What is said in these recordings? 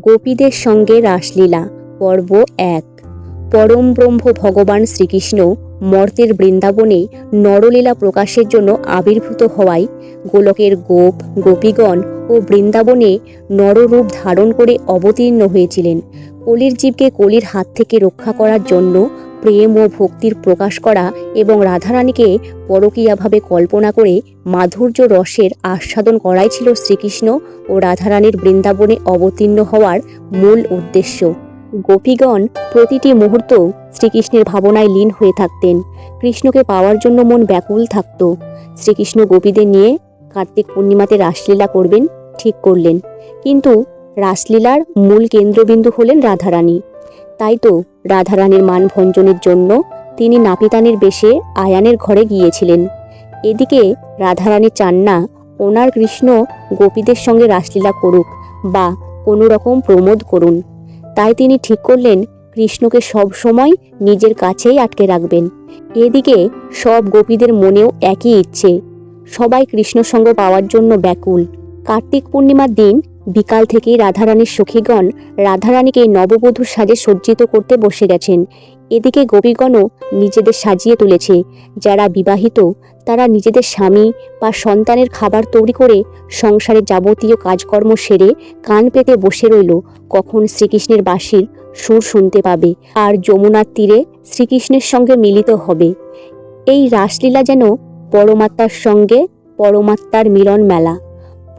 গোপীদের সঙ্গে রাসলীলা, পর্ব এক। পরম ব্রহ্ম ভগবান শ্রীকৃষ্ণ মর্তের বৃন্দাবনে নরলীলা প্রকাশের জন্য আবির্ভূত হওয়ায় গোলকের গোপ, গোপীগণ ও বৃন্দাবনে নররূপ ধারণ করে অবতীর্ণ হয়েছিলেন। কলির জীবকে কলির হাত থেকে রক্ষা করার জন্য প্রেম ও ভক্তির প্রকাশ করা এবং রাধারানীকে পরকীয়াভাবে কল্পনা করে মাধুর্য রসের আস্বাদন করাই ছিল শ্রীকৃষ্ণ ও রাধারানীর বৃন্দাবনে অবতীর্ণ হওয়ার মূল উদ্দেশ্য। গোপীগণ প্রতিটি মুহূর্ত শ্রীকৃষ্ণের ভাবনায় লীন হয়ে থাকতেন। কৃষ্ণকে পাওয়ার জন্য মন ব্যাকুল থাকত। শ্রীকৃষ্ণ গোপীদের নিয়ে কার্তিক পূর্ণিমাতে রাসলীলা করবেন, ঠিক করলেন। কিন্তু রাসলীলার মূল কেন্দ্রবিন্দু হলেন রাধারানী। তাই তো রাধারানীর মান ভঞ্জনের জন্য তিনি নাপিতানের বেশে আয়ানের ঘরে গিয়েছিলেন। এদিকে রাধারানী চান না ওনার কৃষ্ণ গোপীদের সঙ্গে রাসলীলা করুক বা কোনো রকম প্রমোদ করুন। তাই তিনি ঠিক করলেন কৃষ্ণকে সব সময় নিজের কাছেই আটকে রাখবেন। এদিকে সব গোপীদের মনেও একই ইচ্ছে। সবাই কৃষ্ণ সঙ্গ পাওয়ার জন্য ব্যাকুল। কার্তিক পূর্ণিমার দিন বিকাল থেকেই রাধারানীর সখীগণ রাধারানীকে নববধূর সাজে সজ্জিত করতে বসে গেছেন। এদিকে গোপীগণও নিজেদের সাজিয়ে তুলেছে। যারা বিবাহিত, তারা নিজেদের স্বামী বা সন্তানের খাবার তৈরি করে সংসারের যাবতীয় কাজকর্ম সেরে কান পেতে বসে রইল। কখন শ্রীকৃষ্ণের বাঁশির সুর শুনতে পাবে আর যমুনার তীরে শ্রীকৃষ্ণের সঙ্গে মিলিত হবে। এই রাসলীলা যেন পরমাত্মার সঙ্গে পরমাত্মার মিলন মেলা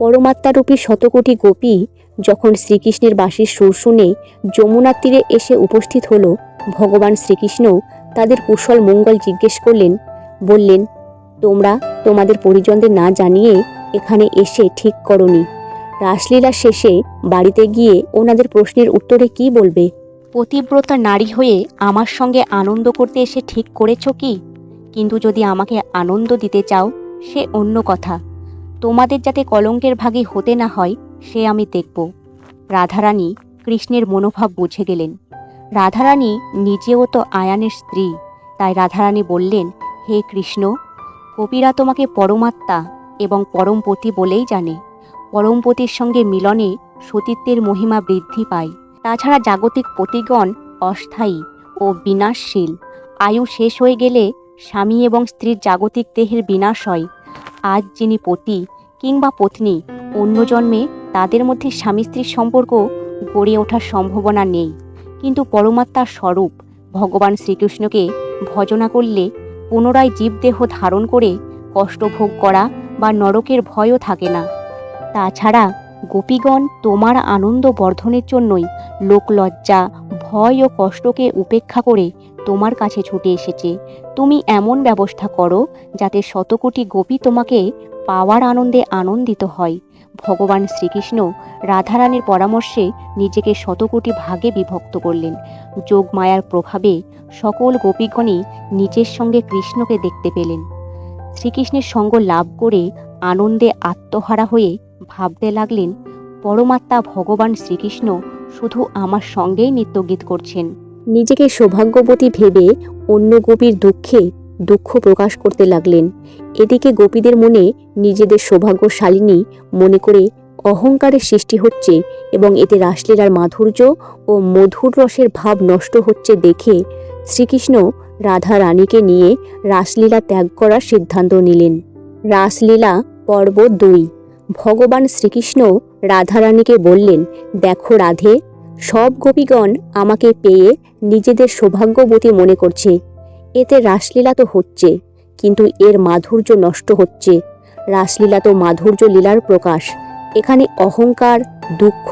পরমাত্মারূপী শতকোটি গোপী যখন শ্রীকৃষ্ণের বাঁশির সুর শুনে যমুনার তীরে এসে উপস্থিত হলো, ভগবান শ্রীকৃষ্ণ তাদের কুশল মঙ্গল জিজ্ঞেস করলেন, বললেন, তোমরা তোমাদের পরিজনদের না জানিয়ে এখানে এসে ঠিক করনি। রাসলীলা শেষে বাড়িতে গিয়ে ওনাদের প্রশ্নের উত্তরে কি বলবে? পতিব্রতা নারী হয়ে আমার সঙ্গে আনন্দ করতে এসে ঠিক করেছ কি? কিন্তু যদি আমাকে আনন্দ দিতে চাও, সে অন্য কথা। তোমাদের যাতে কলঙ্কের ভাগী হতে না হয়, সে আমি দেখব। রাধারানী কৃষ্ণের মনোভাব বুঝে গেলেন। রাধারানী নিজেও তো আয়ানের স্ত্রী, তাই রাধারানী বললেন, হে কৃষ্ণ, কবিরা তোমাকে পরমাত্মা এবং পরমপতি বলেই জানে। পরমপতির সঙ্গে মিলনে সতীত্বের মহিমা বৃদ্ধি পায়। তাছাড়া জাগতিক পতিগণ অস্থায়ী ও বিনাশশীল। আয়ু শেষ হয়ে গেলে স্বামী এবং স্ত্রীর জাগতিক দেহের বিনাশ হয়। আজ যিনি পতি কিংবা পত্নী, অন্য জন্মে তাদের মধ্যে স্বামী স্ত্রীর সম্পর্ক গড়ে ওঠার সম্ভাবনা নেই। কিন্তু পরমাত্মার স্বরূপ ভগবান শ্রীকৃষ্ণকে ভজনা করলে পুনরায় জীবদেহ ধারণ করে কষ্ট ভোগ করা বা নরকের ভয়ও থাকে না। তাছাড়া গোপীগণ তোমার আনন্দ বর্ধনের জন্যই লোকলজ্জা, ভয় ও কষ্টকে উপেক্ষা করে তোমার কাছে ছুটে এসেছে। তুমি এমন ব্যবস্থা করো যাতে শতকোটি গোপী তোমাকে পাওয়ার আনন্দে আনন্দিত হয়। ভগবান শ্রীকৃষ্ণ রাধারানীর পরামর্শে নিজেকে শতকোটি ভাগে বিভক্ত করলেন। যোগ মায়ার প্রভাবে সকল গোপীগণই নিজের সঙ্গে কৃষ্ণকে দেখতে পেলেন। শ্রীকৃষ্ণের সঙ্গ লাভ করে আনন্দে আত্মহারা হয়ে ভাবতে লাগলেন, পরমাত্মা ভগবান শ্রীকৃষ্ণ শুধু আমার সঙ্গেই নৃত্যগীত করছেন। নিজেকে সৌভাগ্যবতী ভেবে অন্য গোপীর দুঃখে দুঃখ প্রকাশ করতে লাগলেন। এদিকে গোপীদের মনে নিজেদের সৌভাগ্যশালিনী মনে করে অহংকারের সৃষ্টি হচ্ছে এবং এতে রাসলীলার মাধুর্য ও মধুর রসের ভাব নষ্ট হচ্ছে দেখে শ্রীকৃষ্ণ রাধা রানীকে নিয়ে রাসলীলা ত্যাগ করার সিদ্ধান্ত নিলেন। রাসলীলা পর্ব দুই। ভগবান শ্রীকৃষ্ণ রাধারানীকে বললেন, দেখো রাধে সব গোপীগণ আমাকে পেয়ে নিজেদের সৌভাগ্যবতী মনে করছে। এতে রাসলীলা তো হচ্ছে, কিন্তু এর মাধুর্য নষ্ট হচ্ছে। রাসলীলা তো মাধুর্য লীলার প্রকাশ। এখানে অহংকার, দুঃখ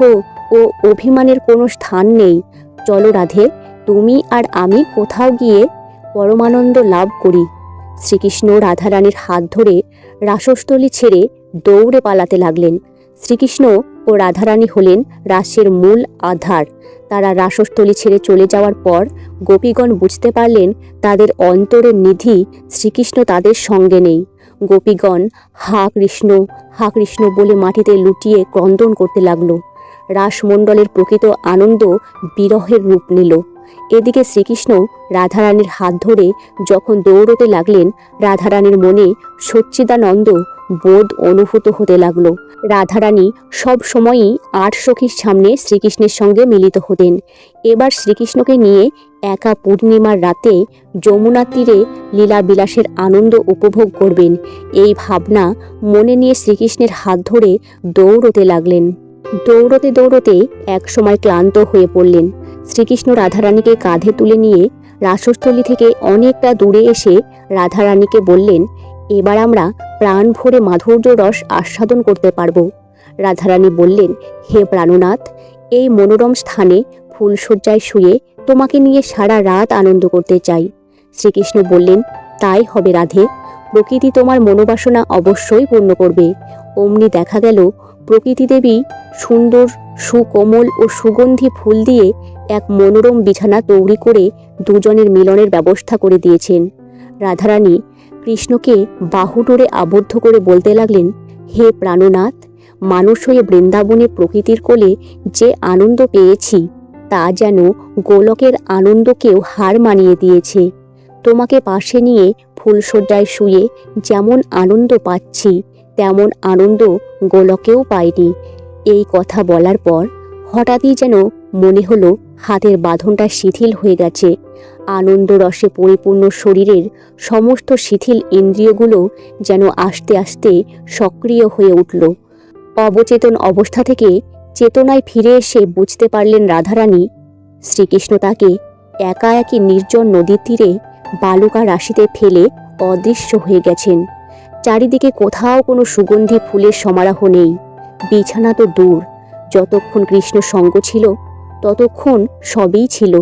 ও অভিমানের কোনো স্থান নেই। চলো রাধে, তুমি আর আমি কোথাও গিয়ে পরমানন্দ লাভ করি। শ্রীকৃষ্ণ রাধারানীর হাত ধরে রাসস্থলী ছেড়ে দৌড়ে পালাতে লাগলেন। শ্রীকৃষ্ণ ও রাধারানী হলেন রাসের মূল আধার। তারা রাসস্থলী ছেড়ে চলে যাওয়ার পর গোপীগণ বুঝতে পারলেন তাদের অন্তরের নিধি শ্রীকৃষ্ণ তাদের সঙ্গে নেই। গোপীগণ, হা কৃষ্ণ হা কৃষ্ণ বলে মাটিতে লুটিয়ে ক্রন্দন করতে লাগল। রাসমণ্ডলের প্রকৃত আনন্দ বিরহের রূপ নিল। এদিকে শ্রীকৃষ্ণ রাধারানীর হাত ধরে যখন দৌড়তে লাগলেন, রাধারানীর মনে সচ্চিদানন্দ বোধ অনুভূত হতে লাগল। রাধারানী সব সময়ই আট সখীর সামনে শ্রীকৃষ্ণের সঙ্গে মিলিত হতেন। এবার শ্রীকৃষ্ণকে নিয়ে একা পূর্ণিমার রাতে যমুনা তীরে লীলা বিলাসের আনন্দ উপভোগ করবেন। এই ভাবনা মনে নিয়ে শ্রীকৃষ্ণের হাত ধরে দৌড়তে লাগলেন। দৌড়তে দৌড়তে একসময় ক্লান্ত হয়ে পড়লেন। শ্রীকৃষ্ণ রাধারানীকে কাঁধে তুলে নিয়ে রাসস্থলী থেকে অনেকটা দূরে এসে রাধারানীকে বললেন, এবার আমরা প্রাণ ভরে মাধুর্য রস আস্বাদন করতে পারব। রাধারানী বললেন, হে প্রাণনাথ, এই মনোরম স্থানে ফুলশয্যায় শুয়ে তোমাকে নিয়ে সারা রাত আনন্দ করতে চাই। শ্রীকৃষ্ণ বললেন, তাই হবে রাধে, প্রকৃতি তোমার মনোবাসনা অবশ্যই পূর্ণ করবে। অমনি দেখা গেল, প্রকৃতি দেবী সুন্দর সুকোমল ও সুগন্ধি ফুল দিয়ে এক মনোরম বিছানা তৈরি করে দুজনের মিলনের ব্যবস্থা করে দিয়েছেন। রাধারানী কৃষ্ণকে বাহুডোরে আবদ্ধ করে বলতে লাগলেন, হে প্রাণনাথ, মানুষ হয়ে বৃন্দাবনে প্রকৃতির কোলে যে আনন্দ পেয়েছি, তা যেন গোলকের আনন্দকেও হার মানিয়ে দিয়েছে। তোমাকে পাশে নিয়ে ফুলশয্যায় শুয়ে যেমন আনন্দ পাচ্ছি, তেমন আনন্দ গোলকেও পাইনি। এই কথা বলার পর হঠাৎই যেন মনে হলো হাতের বাঁধনটা শিথিল হয়ে গেছে। আনন্দ রসে পরিপূর্ণ শরীরের সমস্ত শিথিল ইন্দ্রিয়গুলো যেন আস্তে আস্তে সক্রিয় হয়ে উঠল। অবচেতন অবস্থা থেকে চেতনায় ফিরে এসে বুঝতে পারলেন রাধারানী, শ্রীকৃষ্ণ তাকে একা একই নির্জন নদীর তীরে বালুকা রাশিতে ফেলে অদৃশ্য হয়ে গেছেন। চারিদিকে কোথাও কোনো সুগন্ধি ফুলের সমারোহ নেই। বিছানা তো দূর। যতক্ষণ কৃষ্ণ সঙ্গ ছিল, ততক্ষণ সবই ছিল।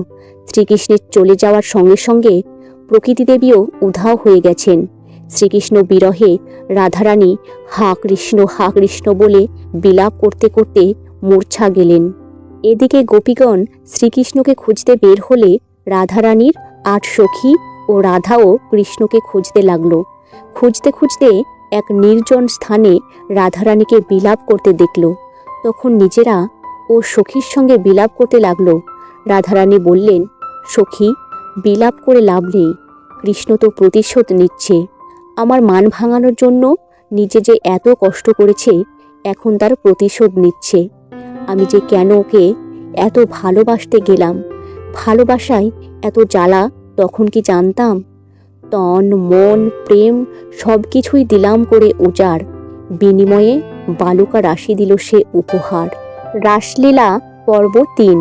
শ্রীকৃষ্ণের চলে যাওয়ার সঙ্গে সঙ্গে প্রকৃতিদেবীও উধাও হয়ে গেছেন। শ্রীকৃষ্ণ বিরহে রাধারানী হা কৃষ্ণ হা কৃষ্ণ বলে বিলাপ করতে করতে মূর্ছা গেলেন। এদিকে গোপীগণ শ্রীকৃষ্ণকে খুঁজতে বের হলে রাধারানীর আট সখী ও রাধাও কৃষ্ণকে খুঁজতে লাগল। খুঁজতে খুঁজতে এক নির্জন স্থানে রাধারানীকে বিলাপ করতে দেখল। তখন নিজেরা ও সখীর সঙ্গে বিলাপ করতে লাগল। রাধারানী বললেন, সখী, বিলাপ করে লাভ নেই। কৃষ্ণ তো প্রতিশোধ নিচ্ছে। আমার মান ভাঙানোর জন্য নিজে যে এত কষ্ট করেছে, এখন তার প্রতিশোধ নিচ্ছে। আমি যে কেন ওকে এত ভালোবাসতে গেলাম, ভালোবাসায় এত জ্বালা তখন কি জানতাম? তন, মন, প্রেম সব কিছুই দিলাম করে উজাড়। বিনিময়ে বালুকা রাশি দিল সে উপহার। রাসলীলা পর্ব তিন।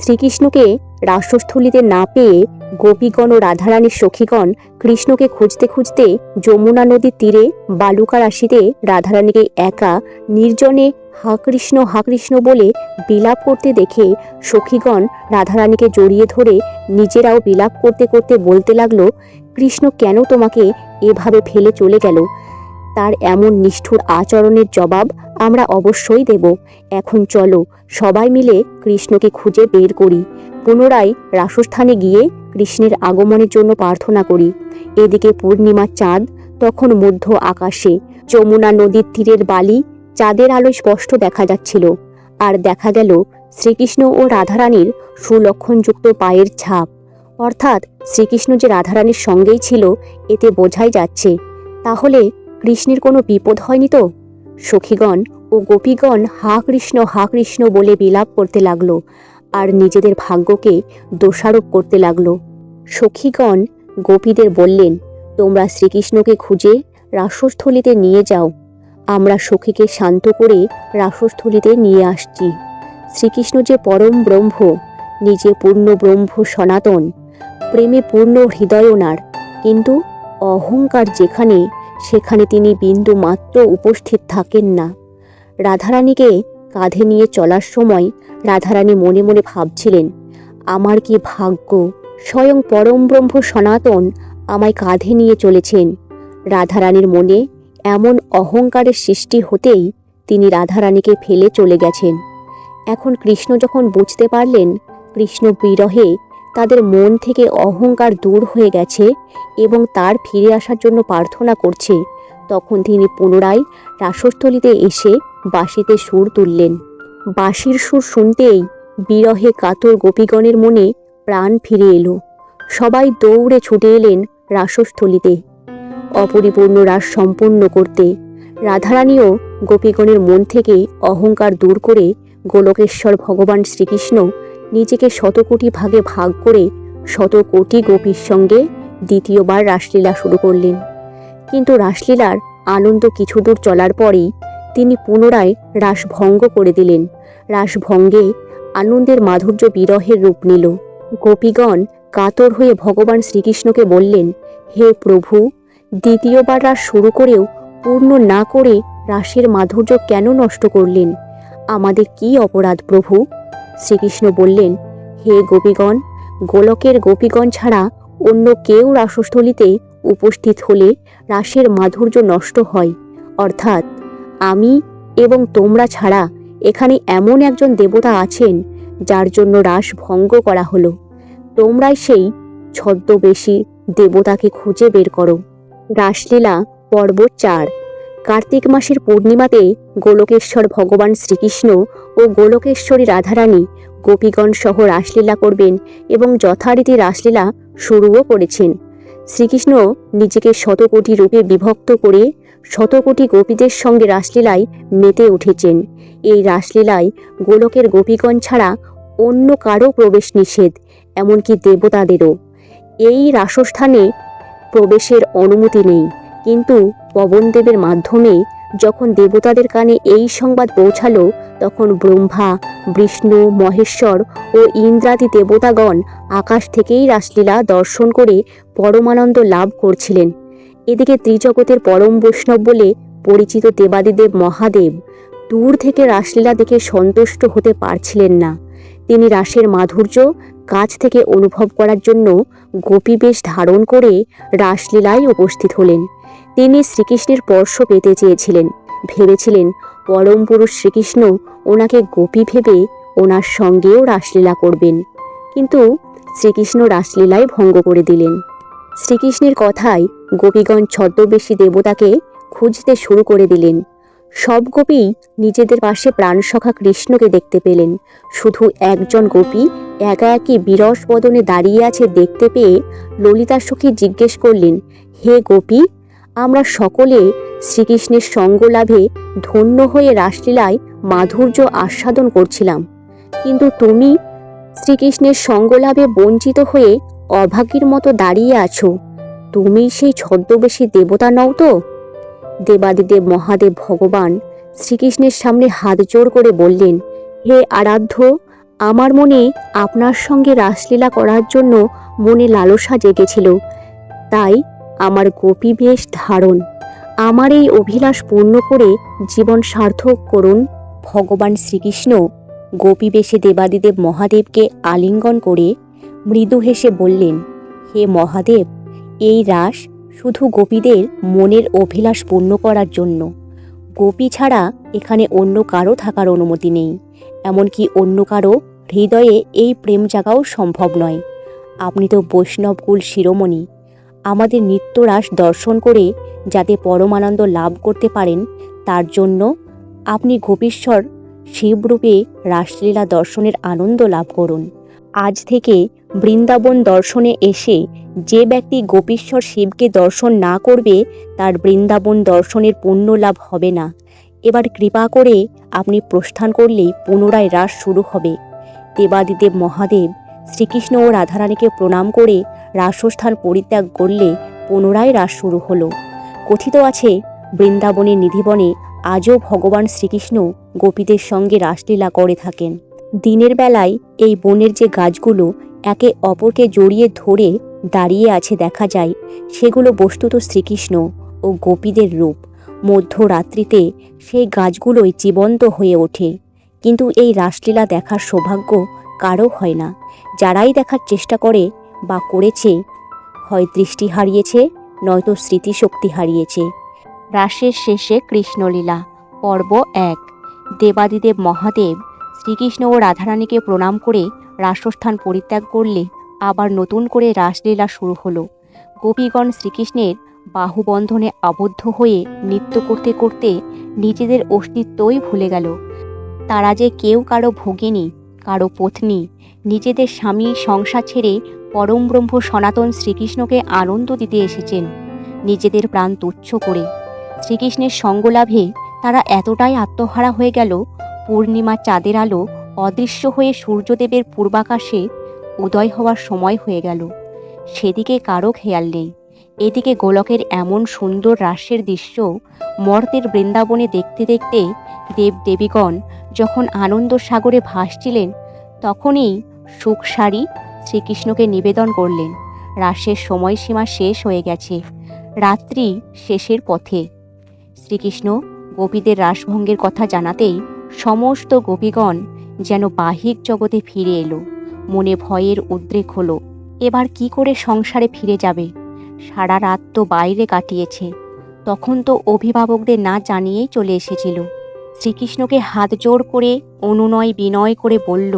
শ্রীকৃষ্ণকে রাসস্থলীতে না পেয়ে গোপীগণ ও রাধারানীর সখীগণ কৃষ্ণকে খুঁজতে খুঁজতে যমুনা নদীর তীরে বালুকা রাশিতে রাধারানীকে একা, নির্জনে হা কৃষ্ণ হা কৃষ্ণ বলে বিলাপ করতে দেখে সখীগণ রাধারানীকে জড়িয়ে ধরে নিজেরাও বিলাপ করতে করতে বলতে লাগল কৃষ্ণ কেন তোমাকে এভাবে ফেলে চলে গেল? তার এমন নিষ্ঠুর আচরণের জবাব আমরা অবশ্যই দেব। এখন চলো, সবাই মিলে কৃষ্ণকে খুঁজে বের করি। পুনরায় রাসস্থানে গিয়ে কৃষ্ণের আগমনের জন্য প্রার্থনা করি। এদিকে পূর্ণিমার চাঁদ, তখন মধ্য আকাশে। যমুনা নদীর তীরের বালি, চাঁদের আলোয় স্পষ্ট দেখা যাচ্ছিল। আর দেখা গেল শ্রীকৃষ্ণ ও রাধারানীর সুলক্ষণযুক্ত পায়ের ছাপ। অর্থাৎ শ্রীকৃষ্ণ যে রাধারানীর সঙ্গেই ছিল, এতে বোঝাই যাচ্ছে, তাহলে কৃষ্ণের কোনো বিপদ হয়নি তো? সখীগণ ও গোপীগণ হা কৃষ্ণ হা কৃষ্ণ বলে বিলাপ করতে লাগল, আর নিজেদের ভাগ্যকে দোষারোপ করতে লাগল। সখীগণ গোপীদের বললেন, তোমরা শ্রীকৃষ্ণকে খুঁজে রাসস্থলীতে নিয়ে যাও। আমরা সখীকে শান্ত করে রাসস্থলীতে নিয়ে আসছি। শ্রীকৃষ্ণ যে পরম ব্রহ্ম, নিজে পূর্ণ ব্রহ্ম সনাতন প্রেমে পূর্ণ হৃদয় ওনার। কিন্তু অহংকার যেখানে, সেখানে তিনি বিন্দু মাত্র উপস্থিত থাকেন না। রাধারানীকে কাঁধে নিয়ে চলার সময় রাধারানী মনে মনে ভাবছিলেন, আমার কি ভাগ্য? স্বয়ং পরম ব্রহ্ম সনাতন আমায় কাঁধে নিয়ে চলেছেন। রাধারানীর মনে এমন অহংকারের সৃষ্টি হতেই তিনি রাধারানীকে ফেলে চলে গেছেন। এখন কৃষ্ণ যখন বুঝতে পারলেন, কৃষ্ণ বিরহে তাদের মন থেকে অহংকার দূর হয়ে গেছে এবং তার ফিরে আসার জন্য প্রার্থনা করছে। তখন তিনি পুনরায় রাসস্থলীতে এসে বাঁশিতে সুর তুললেন। বাঁশির সুর শুনতেই বিরহে কাতর গোপীগণের মনে প্রাণ ফিরে এলো। সবাই দৌড়ে ছুটে এলেন রাসস্থলিতে। অপরিপূর্ণ রাস সম্পূর্ণ করতে। রাধারানীও গোপীগণের মন থেকে অহংকার দূর করে গোলকেশ্বর ভগবান শ্রীকৃষ্ণ নিজেকে শতকোটি ভাগে ভাগ করে শত কোটি গোপীর সঙ্গে দ্বিতীয়বার রাসলীলা শুরু করলেন। কিন্তু রাসলীলার আনন্দ কিছু দূর চলার পরেই তিনি পুনরায় রাস ভঙ্গ করে দিলেন। রাসভঙ্গে আনন্দের মাধুর্য বিরহের রূপ নিল। গোপীগণ কাতর হয়ে ভগবান শ্রীকৃষ্ণকে বললেন, হে প্রভু, দ্বিতীয়বার রাস শুরু করেও পূর্ণ না করে রাসের মাধুর্য কেন নষ্ট করলেন? আমাদের কি অপরাধ প্রভু? শ্রীকৃষ্ণ বললেন, হে গোপীগণ, গোলকের গোপীগণ ছাড়া অন্য কেউ রাসস্থলিতে উপস্থিত হলে রাসের মাধুর্য নষ্ট হয়। অর্থাৎ আমি এবং তোমরা ছাড়া এখানে এমন একজন দেবতা আছেন যার জন্য রাস ভঙ্গ করা হলো। তোমরাই সেই ছদ্মবেশী দেবতাকে খুঁজে বের করো। রাসলীলা পর্ব চার কার্তিক মাসের পূর্ণিমাতে গোলকেশ্বর ভগবান শ্রীকৃষ্ণ ও গোলকেশ্বরী রাধারানী গোপীগণ সহ রাসলীলা করবেন এবং যথারীতি রাসলীলা শুরুও করেছেন। শ্রীকৃষ্ণ নিজেকে শতকোটি রূপে বিভক্ত করে শতকোটি গোপীদের সঙ্গে রাসলীলায় মেতে উঠেছেন। এই রাসলীলায় গোলকের গোপীগণ ছাড়া অন্য কারও প্রবেশ নিষেধ, এমনকি দেবতাদেরও। এই রাসস্থানে প্রবেশের অনুমতি নেই। কিন্তু পবনদেবের মাধ্যমে যখন দেবতাদের কানে এই সংবাদ পৌঁছালো, তখন ব্রহ্মা, বিষ্ণু, মহেশ্বর ও ইন্দ্রাদি দেবতাগণ আকাশ থেকেই রাসলীলা দর্শন করে পরমানন্দ লাভ করছিলেন। এদিকে ত্রিজগতের পরম বৈষ্ণব বলে পরিচিত দেবাদিদেব মহাদেব দূর থেকে রাসলীলা দেখে সন্তুষ্ট হতে পারছিলেন না। তিনি রাসের মাধুর্য, কাছ থেকে অনুভব করার জন্য গোপীবেশ ধারণ করে রাসলীলায় উপস্থিত হলেন। তিনি শ্রীকৃষ্ণের স্পর্শ পেতে চেয়েছিলেন। ভেবেছিলেন, পরম পুরুষ শ্রীকৃষ্ণ ওনাকে গোপী ভেবে ওনার সঙ্গেও রাসলীলা করবেন। কিন্তু শ্রীকৃষ্ণ রাসলীলায় ভঙ্গ করে দিলেন। শ্রীকৃষ্ণের কথায় গোপীগণ ছদ্মবেশী দেবতাকে খুঁজতে শুরু করে দিলেন। সব গোপী নিজেদের পাশে প্রাণসখা কৃষ্ণকে দেখতে পেলেন। শুধু একজন গোপী একা একই বিরস বদনে দাঁড়িয়ে আছে দেখতে পেয়ে ললিতা সখী জিজ্ঞেস করলেন, হে গোপী আমরা সকলে শ্রীকৃষ্ণের সঙ্গ লাভে ধন্য হয়ে রাসলীলায় মাধুর্য আস্বাদন করছিলাম। কিন্তু তুমি শ্রীকৃষ্ণের সঙ্গ লাভে বঞ্চিত হয়ে অভাগীর মতো দাঁড়িয়ে আছো। তুমি সেই ছদ্মবেশী দেবতা নও তো? দেবাদিদেব মহাদেব ভগবান শ্রীকৃষ্ণের সামনে হাত জোর করে বললেন, হে আরাধ্য, আমার মনে আপনার সঙ্গে রাসলীলা করার জন্য মনে লালসা জেগেছিল। তাই আমার গোপী বেশ ধারণ। আমার এই অভিলাষ পূর্ণ করে জীবন সার্থক করুন। ভগবান শ্রীকৃষ্ণ গোপী বেশে দেবাদিদেব মহাদেবকে আলিঙ্গন করে মৃদু হেসে বললেন, হে মহাদেব, এই রাস শুধু গোপীদের মনের অভিলাষ পূর্ণ করার জন্য। গোপী ছাড়া এখানে অন্য কারও থাকার অনুমতি নেই। এমনকি অন্য কারও হৃদয়ে এই প্রেম জাগাও সম্ভব নয়। আপনি তো বৈষ্ণবকুল শিরোমণি আমাদের নিত্যরাস দর্শন করে যাতে পরমানন্দ লাভ করতে পারেন, তার জন্য আপনি গোপীশ্বর শিবরূপে রাসলীলা দর্শনের আনন্দ লাভ করুন। আজ থেকে বৃন্দাবন দর্শনে এসে যে ব্যক্তি গোপীশ্বর শিবকে দর্শন না করবে, তার বৃন্দাবন দর্শনের পুণ্য লাভ হবে না। এবার কৃপা করে আপনি প্রস্থান করলেই পুনরায় রাস শুরু হবে। দেবাদিদেব মহাদেব শ্রীকৃষ্ণ ও রাধারানীকে প্রণাম করে রাসস্থান পরিত্যাগ করলে পুনরায় রাস শুরু হল। কথিত আছে, বৃন্দাবনের নিধিবনে আজও ভগবান শ্রীকৃষ্ণ গোপীদের সঙ্গে রাসলীলা করে থাকেন। দিনের বেলায় এই বনের যে গাছগুলো একে অপরকে জড়িয়ে ধরে দাঁড়িয়ে আছে দেখা যায়, সেগুলো বস্তুত শ্রীকৃষ্ণ ও গোপীদের রূপ। মধ্যরাত্রিতে সেই গাছগুলোই জীবন্ত হয়ে ওঠে। কিন্তু এই রাসলীলা দেখার সৌভাগ্য কারও হয় না। যারাই দেখার চেষ্টা করে বা করেছে, হয় দৃষ্টি হারিয়েছে, নয়তো স্মৃতিশক্তি হারিয়েছে। রাসের শেষে কৃষ্ণলীলা, পর্ব এক। দেবাদিদেব মহাদেব শ্রীকৃষ্ণ ও রাধারানীকে প্রণাম করে রাসস্থান পরিত্যাগ করলে আবার নতুন করে রাসলীলা শুরু হলো। গোপীগণ শ্রীকৃষ্ণের বাহুবন্ধনে আবদ্ধ হয়ে নৃত্য করতে করতে নিজেদের অস্তিত্বই ভুলে গেল। তারা যে কেউ কারও ভগিনী কারও পত্নী। নিজেদের স্বামী সংসার ছেড়ে পরম ব্রহ্ম সনাতন শ্রীকৃষ্ণকে আনন্দ দিতে এসেছেন। নিজেদের প্রাণ তুচ্ছ করে। শ্রীকৃষ্ণের সঙ্গলাভে তারা এতটাই আত্মহারা হয়ে গেল পূর্ণিমা চাঁদের আলো অদৃশ্য হয়ে সূর্যদেবের পূর্বাকাশে উদয় হওয়ার সময় হয়ে গেল। সেদিকে কারও খেয়াল নেই। এদিকে গোলকের এমন সুন্দর রাসের দৃশ্য মর্তের বৃন্দাবনে দেখতে দেখতে দেব দেবীগণ যখন আনন্দ সাগরে ভাসছিলেন, তখনই সুখসারি শ্রীকৃষ্ণকে নিবেদন করলেন, রাসের সময়সীমা শেষ হয়ে গেছে, রাত্রি শেষের পথে। শ্রীকৃষ্ণ গোপীদের রাসভঙ্গের কথা জানাতেই সমস্ত গোপীগণ যেন বাহিক জগতে ফিরে এলো, মনে ভয়ের উদ্রেক হলো, এবার কি করে সংসারে ফিরে যাবে? সারা রাত তো বাইরে কাটিয়েছে, তখন তো অভিভাবকদের না জানিয়েই চলে এসেছিল। শ্রীকৃষ্ণকে হাত জোড় করে অনুনয় বিনয় করে বলল,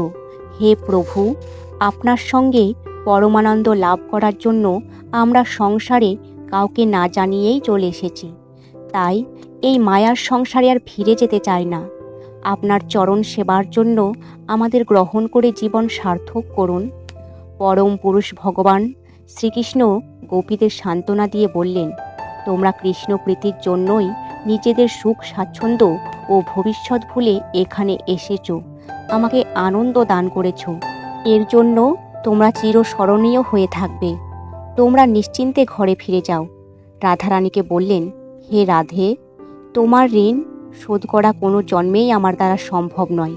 হে প্রভু, আপনার সঙ্গে পরমানন্দ লাভ করার জন্য আমরা সংসারে কাউকে না জানিয়েই চলে এসেছি। তাই এই মায়ার সংসারে আর ফিরে যেতে চাই না। আপনার চরণ সেবার জন্য আমাদের গ্রহণ করে জীবন সার্থক করুন। পরম পুরুষ ভগবান শ্রীকৃষ্ণ গোপীদের সান্ত্বনা দিয়ে বললেন তোমরা কৃষ্ণ প্রীতির জন্যই নিজেদের সুখ, স্বাচ্ছন্দ্য ও ভবিষ্যৎ ভুলে এখানে এসেছ। আমাকে আনন্দ দান করেছ। এর জন্য তোমরা চিরস্মরণীয় হয়ে থাকবে। তোমরা নিশ্চিন্তে ঘরে ফিরে যাও। রাধারানীকে বললেন, হে রাধে, তোমার ঋণ শোধ করা কোনো জন্মেই আমার দ্বারা সম্ভব নয়।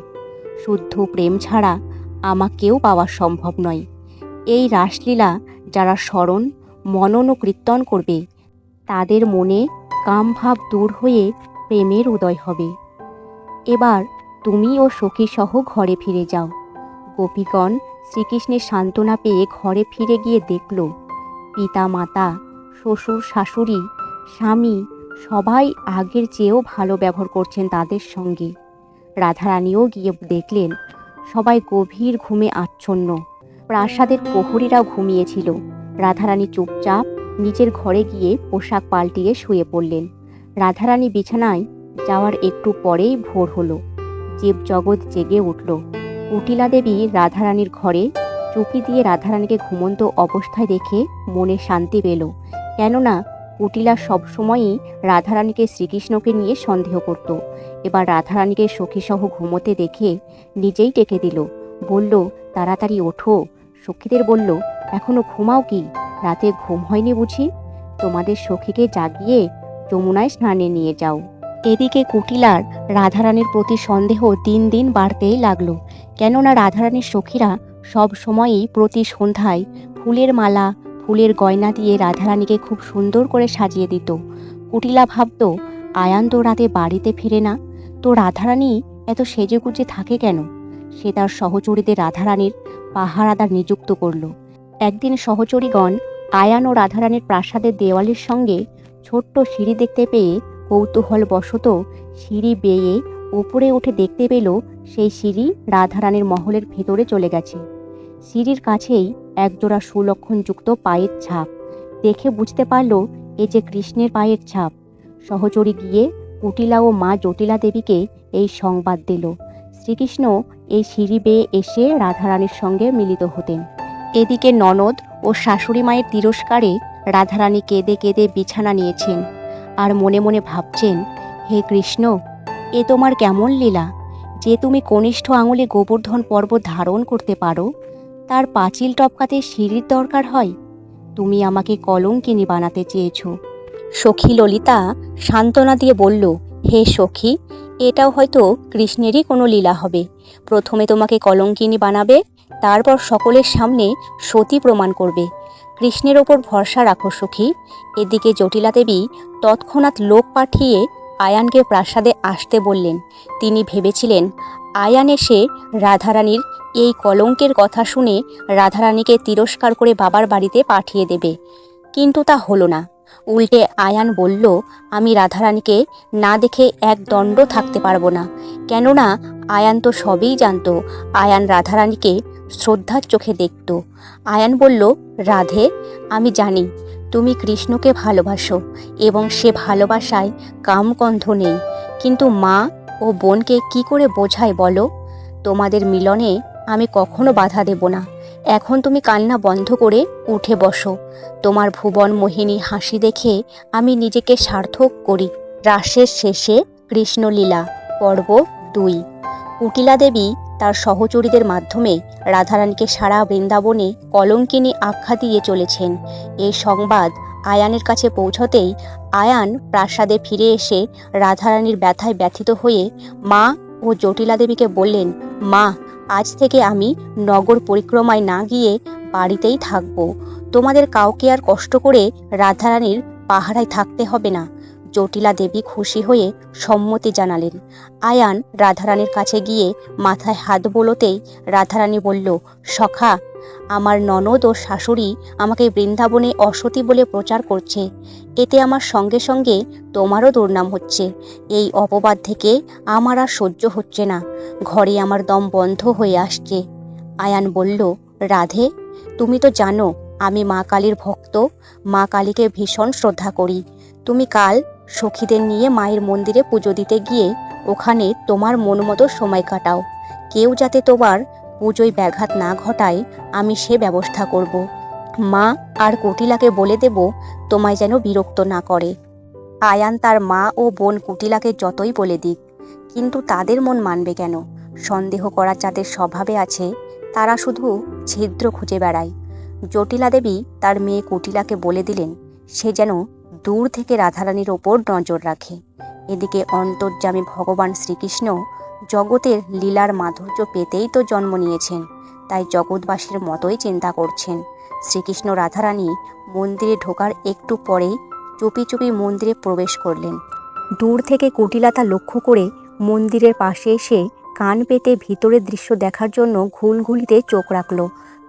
শুদ্ধ প্রেম ছাড়া আমাকেও পাওয়া সম্ভব নয়। এই রাসলীলা যারা স্মরণ, মনন ও কীর্তন করবে তাদের মনে কামভাব দূর হয়ে প্রেমের উদয় হবে। এবার তুমি ও সখী সহ ঘরে ফিরে যাও। গোপীগণ শ্রীকৃষ্ণের সান্ত্বনা পেয়ে ঘরে ফিরে গিয়ে দেখল পিতা মাতা শ্বশুর, শাশুড়ি, স্বামী সবাই আগের চেয়েও ভালো ব্যবহার করছেন তাদের সঙ্গে। রাধারানীও গিয়ে দেখলেন, সবাই গভীর ঘুমে আচ্ছন্ন। প্রাসাদের প্রহরীরাও ঘুমিয়েছিল। রাধারানী চুপচাপ নিজের ঘরে গিয়ে পোশাক পাল্টিয়ে শুয়ে পড়লেন। রাধারানী বিছানায় যাওয়ার একটু পরেই ভোর হলো। জীব জগৎ জেগে উঠল। কুটিলা দেবী রাধারানীর ঘরে চুপি দিয়ে রাধারানীকে ঘুমন্ত অবস্থায় দেখে মনে শান্তি পেল। কেননা কুটিলা সবসময়ই রাধারানীকে শ্রীকৃষ্ণকে নিয়ে সন্দেহ করত। এবার রাধারানীকে সখীসহ ঘুমোতে দেখে নিজেই ডেকে দিল। বলল, তাড়াতাড়ি ওঠো। সখীদের বলল, এখনও ঘুমাও কি? রাতে ঘুম হয়নি বুঝি? তোমাদের সখীকে জাগিয়ে যমুনায় স্নানে নিয়ে যাও। এদিকে কুটিলার রাধারানীর প্রতি সন্দেহ দিন দিন বাড়তেই লাগল। কেননা রাধারানীর সখীরা সব সময়ই প্রতি সন্ধ্যায় ফুলের মালা, ফুলের গয়না দিয়ে রাধারানীকে খুব সুন্দর করে সাজিয়ে দিত। কুটিলা ভাবত, আয়ান তো রাতে বাড়িতে ফিরে না, তো রাধারানী এত সেজেগুজে থাকে কেন? সে তার সহচরীদের রাধারানীর পাহারাদার নিযুক্ত করল। একদিন সহচরীগণ আয়ান ও রাধারানীর প্রাসাদের দেওয়ালের সঙ্গে ছোট্ট সিঁড়ি দেখতে পেয়ে কৌতূহল বশত সিঁড়ি বেয়ে উপরে উঠে দেখতে পেল সেই সিঁড়ি রাধারানীর মহলের ভেতরে চলে গেছে। সিঁড়ির কাছেই একজোড়া সুলক্ষণযুক্ত পায়ের ছাপ। দেখে বুঝতে পারল এ যে কৃষ্ণের পায়ের ছাপ। সহচরী গিয়ে কুটিলা ও মা জটিলা দেবীকে এই সংবাদ দিল। শ্রীকৃষ্ণ এই সিঁড়ি বেয়ে এসে রাধারানীর সঙ্গে মিলিত হতেন। এদিকে ননদ ও শাশুড়ি মায়ের তিরস্কারে রাধারানী কেঁদে কেঁদে বিছানা নিয়েছেন আর মনে মনে ভাবছেন, হে কৃষ্ণ, এ তোমার কেমন লীলা? যে তুমি কনিষ্ঠ আঙুলে গোবর্ধন পর্বত ধারণ করতে পারো, তার পাঁচিল টপকাতে সিঁড়ির দরকার হয়। তুমি আমাকে কলঙ্কিনী বানাতে চেয়েছ। সখী ললিতা সান্ত্বনা দিয়ে বলল, হে সখী, এটাও হয়তো কৃষ্ণেরই কোনো লীলা হবে। প্রথমে তোমাকে কলঙ্কিনী বানাবে তারপর সকলের সামনে সতী প্রমাণ করবে। কৃষ্ণের ওপর ভরসা রাখো সখী। এদিকে জটিলা দেবী তৎক্ষণাৎ লোক পাঠিয়ে আয়ানকে প্রাসাদে আসতে বললেন। তিনি ভেবেছিলেন, আয়ান এসে রাধারানীর এই কলঙ্কের কথা শুনে রাধারানীকে তিরস্কার করে বাবার বাড়িতে পাঠিয়ে দেবে। কিন্তু তা হলো না। উল্টে আয়ান বলল, আমি রাধারানীকে না দেখে এক দণ্ড থাকতে পারব না। কেননা আয়ান তো সবই জানত। আয়ান রাধারানীকে শ্রদ্ধার চোখে দেখত। আয়ান বলল, রাধে, আমি জানি তুমি কৃষ্ণকে ভালোবাসো এবং সে ভালোবাসায় কামগন্ধ নেই। কিন্তু মা ও বোনকে কি করে বোঝায় বলো? তোমাদের মিলনে আমি কখনো বাধা দেব না। এখন তুমি কান্না বন্ধ করে উঠে বসো। তোমার ভুবন মোহিনী হাসি দেখে আমি নিজেকে সার্থক করি। রাসের শেষে কৃষ্ণলীলা, পর্ব দুই। কুটিলা দেবী তার সহচরীদের মাধ্যমে রাধারানীকে সারা বৃন্দাবনে কলঙ্কিনী আখ্যা দিয়ে চলেছেন। এই সংবাদ আয়ানের কাছে পৌঁছতেই আয়ান প্রাসাদে ফিরে এসে রাধারানীর ব্যথায় ব্যথিত হয়ে মা ও জটিলা দেবীকে বললেন, মা, আজ থেকে আমি নগর পরিক্রমায় না গিয়ে বাড়িতেই থাকব। তোমাদের কাউকে আর কষ্ট করে রাধারানীর পাহারায় থাকতে হবে না। জটিলা দেবী খুশি হয়ে সম্মতি জানালেন। আয়ান রাধারানীর কাছে গিয়ে মাথায় হাত বোলোতেই রাধারানী বলল, সখা, আমার ননদ ও শাশুড়ি আমাকে বৃন্দাবনে অসতী বলে প্রচার করছে। এতে আমার সঙ্গে সঙ্গে তোমারও দুর্নাম হচ্ছে। এই অপবাদ থেকে আমার আর সহ্য হচ্ছে না। ঘরে আমার দম বন্ধ হয়ে আসছে। আয়ান বলল, রাধে, তুমি তো জানো, আমি মা কালীর ভক্ত। মা কালীকে ভীষণ শ্রদ্ধা করি। তুমি কাল সখীদের নিয়ে মায়ের মন্দিরে পুজো দিতে গিয়ে ওখানে তোমার মন মতো সময় কাটাও। কেউ যাতে তোমার পুজোয় ব্যাঘাত না ঘটায়, আমি সে ব্যবস্থা করব। মা আর কুটিলাকে বলে দেব, তোমায় যেন বিরক্ত না করে। আয়ান তার মা ও বোন কুটিলাকে যতই বলে দিক, কিন্তু তাদের মন মানবে কেন? সন্দেহ করা যাদের স্বভাবে আছে, তারা শুধু ছিদ্র খুঁজে বেড়ায়। জটিলা দেবী তার মেয়ে কুটিলাকে বলে দিলেন, সে যেন দূর থেকে রাধারানীর ওপর নজর রাখে। এদিকে অন্তর্যামী ভগবান শ্রীকৃষ্ণ জগতের লীলার মাধুর্য পেতেই তো জন্ম নিয়েছেন, তাই জগৎবাসীর মতোই চিন্তা করছেন। শ্রীকৃষ্ণ রাধারানী মন্দিরে ঢোকার একটু পরেই চুপি চুপি মন্দিরে প্রবেশ করলেন। দূর থেকে কুটিলাতা লক্ষ্য করে মন্দিরের পাশে এসে কান পেতে ভিতরের দৃশ্য দেখার জন্য ঘুলঘুলিতে চোখ রাখল।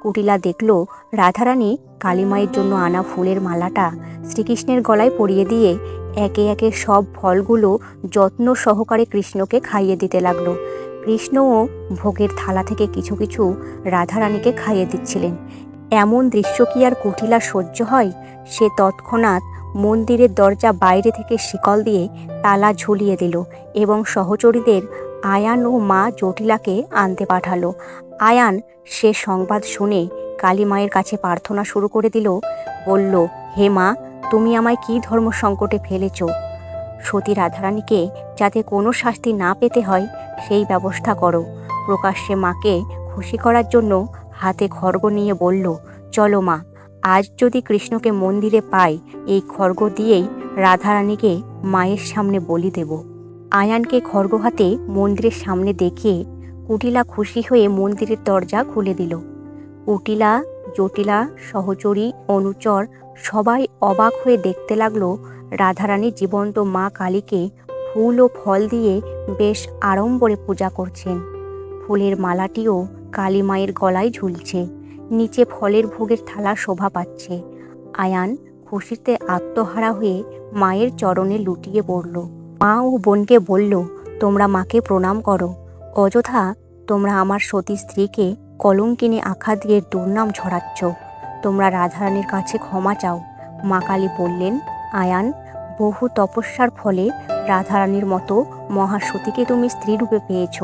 কুটিলা দেখল রাধারানী কালীমায়ের জন্য আনা ফুলের মালাটা শ্রীকৃষ্ণের গলায় পরিয়ে দিয়ে একে একে সব ফলগুলো যত্ন সহকারে কৃষ্ণকে খাইয়ে দিতে লাগল। কৃষ্ণও ভোগের থালা থেকে কিছু কিছু রাধারানীকে খাইয়ে দিচ্ছিলেন। এমন দৃশ্য কি আর কুটিলা সহ্য হয়? সে তৎক্ষণাৎ মন্দিরের দরজা বাইরে থেকে শিকল দিয়ে তালা ঝুলিয়ে দিল এবং সহচরীদের আয়ান ও মা জটিলাকে আনতে পাঠালো। আয়ান সে সংবাদ শুনে কালী মায়ের কাছে প্রার্থনা শুরু করে দিল, বলল, হে মা, তুমি আমায় কী ধর্ম সংকটে ফেলেছ? সতী রাধারানীকে যাতে কোনো শাস্তি না পেতে হয়, সেই ব্যবস্থা করো। প্রকাশ্যে মাকে খুশি করার জন্য হাতে খড়গ নিয়ে বলল, চলো মা, আজ যদি কৃষ্ণকে মন্দিরে পাই, এই খড়গ দিয়েই রাধারানীকে মায়ের সামনে বলি দেব। আয়ানকে খড়গ হাতে মন্দিরের সামনে দেখিয়ে কুটিলা খুশি হয়ে মন্দিরের দরজা খুলে দিল। কুটিলা, জটিলা, সহচরী, অনুচর সবাই অবাক হয়ে দেখতে লাগল রাধারানী জীবন্ত মা কালীকে ফুল ও ফল দিয়ে বেশ আড়ম্বরে পূজা করছেন। ফুলের মালাটিও কালী মায়ের গলায় ঝুলছে, নিচে ফলের ভোগের থালা শোভা পাচ্ছে। আয়ান খুশিতে আত্মহারা হয়ে মায়ের চরণে লুটিয়ে পড়ল। মা ও বোনকে বলল, তোমরা মাকে প্রণাম করো। অযথা তোমরা আমার সতী স্ত্রীকে কলঙ্কিনী আখা দিয়ে দুর্নাম ছড়াচ্ছ। তোমরা রাধারানীর কাছে ক্ষমা চাও। মা কালী বললেন, আয়ান, বহু তপস্যার ফলে রাধারানীর মতো মহাসতীকে তুমি স্ত্রীরূপে পেয়েছ।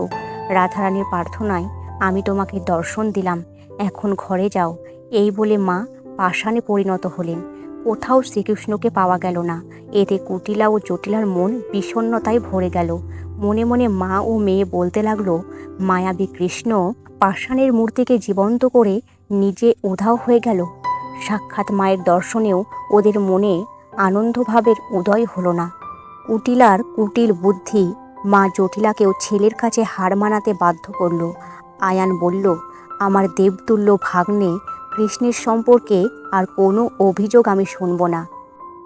রাধারানীর প্রার্থনায় আমি তোমাকে দর্শন দিলাম। এখন ঘরে যাও। এই বলে মা পাষাণে পরিণত হলেন। কোথাও শ্রীকৃষ্ণকে পাওয়া গেল না। এতে কুটিলা ও জটিলার মন বিষণ্ণতায় ভরে গেল। মনে মনে মা ও মেয়ে বলতে লাগল, মায়াবী কৃষ্ণ, পাষাণের মূর্তিকে জীবন্ত করে নিজে উধাও হয়ে গেল। সাক্ষাৎ মায়ের দর্শনেও ওদের মনে আনন্দভাবের উদয় হলো না। কুটিলার কুটিল বুদ্ধি মা জটিলাকেও ছেলের কাছে হার মানাতে বাধ্য করল। আয়ান বলল, আমার দেবতুল্য ভাগ্নে কৃষ্ণের সম্পর্কে আর কোনো অভিযোগ আমি শুনব না।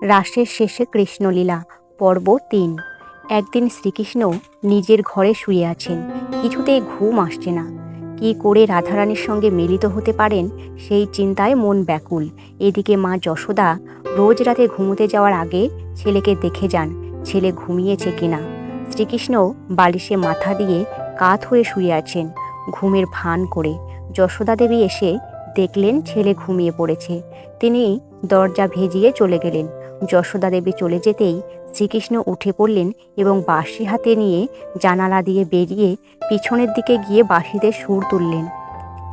রাসের শেষে কৃষ্ণলীলা, পর্ব তিন। একদিন শ্রীকৃষ্ণ নিজের ঘরে শুয়ে আছেন, কিছুতেই ঘুম আসছে না। কি করে রাধারানীর সঙ্গে মিলিত হতে পারেন সেই চিন্তায় মন ব্যাকুল। এদিকে মা যশোদা রোজ রাতে ঘুমোতে যাওয়ার আগে ছেলেকে দেখে যান, ছেলে ঘুমিয়েছে কিনা। শ্রীকৃষ্ণ বালিশে মাথা দিয়ে কাত হয়ে শুয়ে আছেন, ঘুমের ভান করে। যশোদা দেবী এসে দেখলেন ছেলে ঘুমিয়ে পড়েছে। তিনি দরজা ভেজিয়ে চলে গেলেন। যশোদা দেবী চলে যেতেই শ্রীকৃষ্ণ উঠে পড়লেন এবং বাঁশি হাতে নিয়ে জানালা দিয়ে বেরিয়ে পিছনের দিকে গিয়ে বাঁশিতে সুর তুললেন।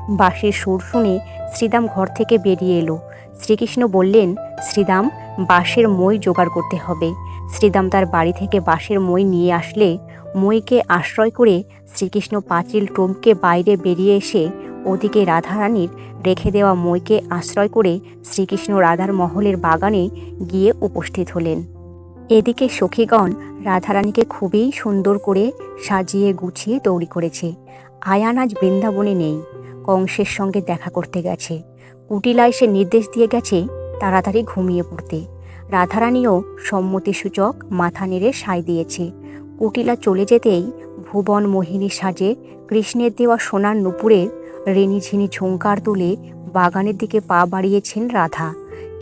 বাঁশির সুর শুনে শ্রীদাম ঘর থেকে বেরিয়ে এলো। শ্রীকৃষ্ণ বললেন, শ্রীদাম, বাঁশের মই জোগাড় করতে হবে। শ্রীদাম তার বাড়ি থেকে বাঁশের মই নিয়ে আসলে, মইকে আশ্রয় করে শ্রীকৃষ্ণ পাঁচিল টমকে বাইরে বেরিয়ে এসে ওদিকে রাধারানীর রেখে দেওয়া মইকে আশ্রয় করে শ্রীকৃষ্ণ রাধার মহলের বাগানে গিয়ে উপস্থিত হলেন। এদিকে সখীগণ রাধারানীকে খুবই সুন্দর করে সাজিয়ে গুছিয়ে তৈরি করেছে। আয়ান আজ বৃন্দাবনে নেই, কংসের সঙ্গে দেখা করতে গেছে। কুটিলা এসে নির্দেশ দিয়ে গেছে তাড়াতাড়ি ঘুমিয়ে পড়তে। রাধারানীও সম্মতিসূচক মাথা নেড়ে সায় দিয়েছে। কুটিলা চলে যেতেই ভুবন মোহিনী সাজে কৃষ্ণের দেওয়া সোনার নুপুরের রেনিঝিনি ঝুঙ্কার তুলে বাগানের দিকে পা বাড়িয়েছেন রাধা।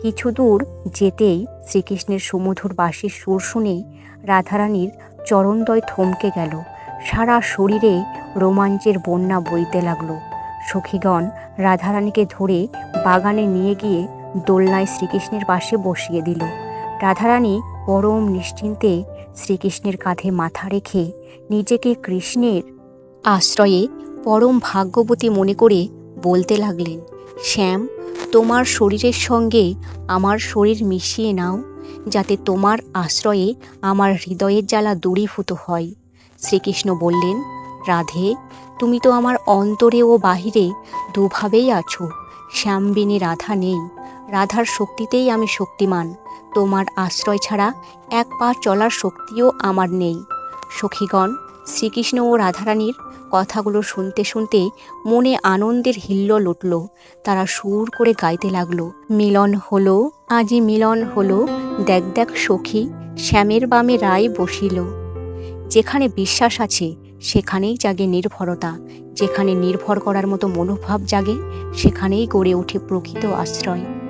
কিছু দূর যেতেই শ্রীকৃষ্ণের সুমধুর বাঁশির সুর শুনে রাধারানীর চরণদয় থমকে গেল। সারা শরীরে রোমাঞ্চের বন্যা বইতে লাগল। সখীগণ রাধারানীকে ধরে বাগানে নিয়ে গিয়ে দোলনায় শ্রীকৃষ্ণের পাশে বসিয়ে দিল। রাধারানী পরম নিশ্চিন্তে শ্রীকৃষ্ণের কাঁধে মাথা রেখে নিজেকে কৃষ্ণের আশ্রয়ে পরম ভাগ্যবতী মনে করে বলতে লাগলেন, শ্যাম, তোমার শরীরের সঙ্গে আমার শরীর মিশিয়ে নাও, যাতে তোমার আশ্রয়ে আমার হৃদয়ের জ্বালা দূরীভূত হয়। শ্রীকৃষ্ণ বললেন, রাধে, তুমি তো আমার অন্তরে ও বাহিরে দুভাবেই আছো। শ্যামবিনী রাধা নেই। রাধার শক্তিতেই আমি শক্তিমান। তোমার আশ্রয় ছাড়া এক পা চলার শক্তিও আমার নেই। সখীগণ শ্রীকৃষ্ণ ও রাধারানীর কথাগুলো শুনতে শুনতে মনে আনন্দের হিল্লোল উঠল তারা সুর করে গাইতে লাগল, মিলন হলো, আজি মিলন হলো, দেখ দেখ সখী, শ্যামের বামে রায় বসিল। যেখানে বিশ্বাস আছে, সেখানেই জাগে নির্ভরতা। যেখানে নির্ভর করার মতো মনোভাব জাগে, সেখানেই গড়ে ওঠে প্রকৃত আশ্রয়।